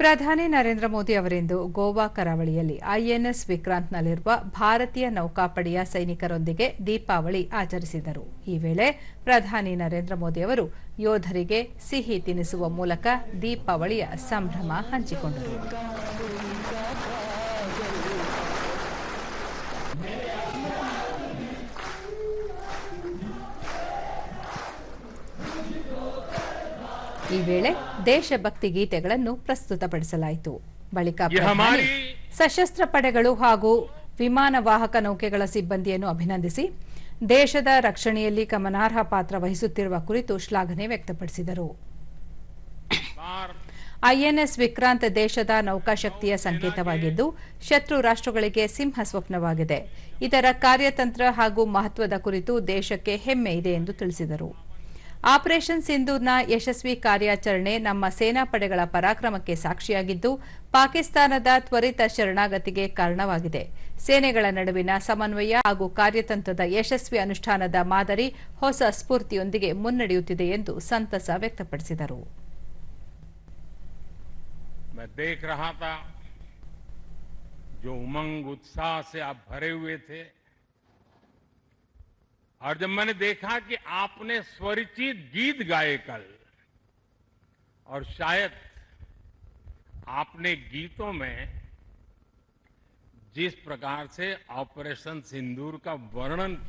ಪ್ರಧಾನಿ ನರೇಂದ್ರ ಮೋದಿ ಅವರಿಂದು ಗೋವಾ ಕರಾವಳಿಯಲ್ಲಿ ಐಎನ್ಎಸ್ ವಿಕ್ರಾಂತ್ನಲ್ಲಿರುವ ಭಾರತೀಯ ನೌಕಾಪಡೆಯ ಸೈನಿಕರೊಂದಿಗೆ ದೀಪಾವಳಿ ಆಚರಿಸಿದರು. ಈ ವೇಳೆ ಪ್ರಧಾನಿ ನರೇಂದ್ರ ಮೋದಿ ಅವರು ಯೋಧರಿಗೆ ಸಿಹಿ ತಿನಿಸುವ ಮೂಲಕ ದೀಪಾವಳಿಯ ಸಂಭ್ರಮ ಹಂಚಿಕೊಂಡರು. ಈ ವೇಳೆ ದೇಶಭಕ್ತಿ ಗೀತೆಗಳನ್ನು ಪ್ರಸ್ತುತಪಡಿಸಲಾಯಿತು. ಬಳಿಕ ಸಶಸ್ತ್ರ ಪಡೆಗಳು ಹಾಗೂ ವಿಮಾನ ವಾಹಕ ನೌಕೆಗಳ ಸಿಬ್ಬಂದಿಯನ್ನು ಅಭಿನಂದಿಸಿ ದೇಶದ ರಕ್ಷಣೆಯಲ್ಲಿ ಗಮನಾರ್ಹ ಪಾತ್ರ ವಹಿಸುತ್ತಿರುವ ಕುರಿತು ಶ್ಲಾಘನೆ ವ್ಯಕ್ತಪಡಿಸಿದರು. ಐಎನ್ಎಸ್ ವಿಕ್ರಾಂತ್ ದೇಶದ ನೌಕಾಶಕ್ತಿಯ ಸಂಕೇತವಾಗಿದ್ದು ಶತ್ರು ರಾಷ್ಟ್ರಗಳಿಗೆ ಸಿಂಹ ಸ್ವಪ್ನವಾಗಿದೆ. ಇದರ ಕಾರ್ಯತಂತ್ರ ಹಾಗೂ ಮಹತ್ವದ ಕುರಿತು ದೇಶಕ್ಕೆ ಹೆಮ್ಮೆ ಇದೆ ಎಂದು ತಿಳಿಸಿದರು. ಆಪರೇಷನ್ ಸಿಂಧೂರ್ನ ಯಶಸ್ವಿ ಕಾರ್ಯಾಚರಣೆ ನಮ್ಮ ಸೇನಾ ಪಡೆಗಳ ಪರಾಕ್ರಮಕ್ಕೆ ಸಾಕ್ಷಿಯಾಗಿದ್ದು ಪಾಕಿಸ್ತಾನದ ತ್ವರಿತ ಶರಣಾಗತಿಗೆ ಕಾರಣವಾಗಿದೆ ಸೇನೆಗಳ ನಡುವಿನ ಸಮನ್ವಯ ಹಾಗೂ ಕಾರ್ಯತಂತ್ರದ ಯಶಸ್ವಿ ಅನುಷ್ಠಾನದ ಮಾದರಿ ಹೊಸ ಸ್ಫೂರ್ತಿಯೊಂದಿಗೆ ಮುನ್ನಡೆಯುತ್ತಿದೆ ಎಂದು ಸಂತಸ ವ್ಯಕ್ತಪಡಿಸಿದರು मैं देख रहा था जो उमंग उत्साह से आप भरे हुए थे और जब मैंने देखा कि आपने स्वरिचित गीत गाए कल, और शायद आपने गीतों में जिस प्रकार से ऑपरेशन सिंदूर का वर्णन किया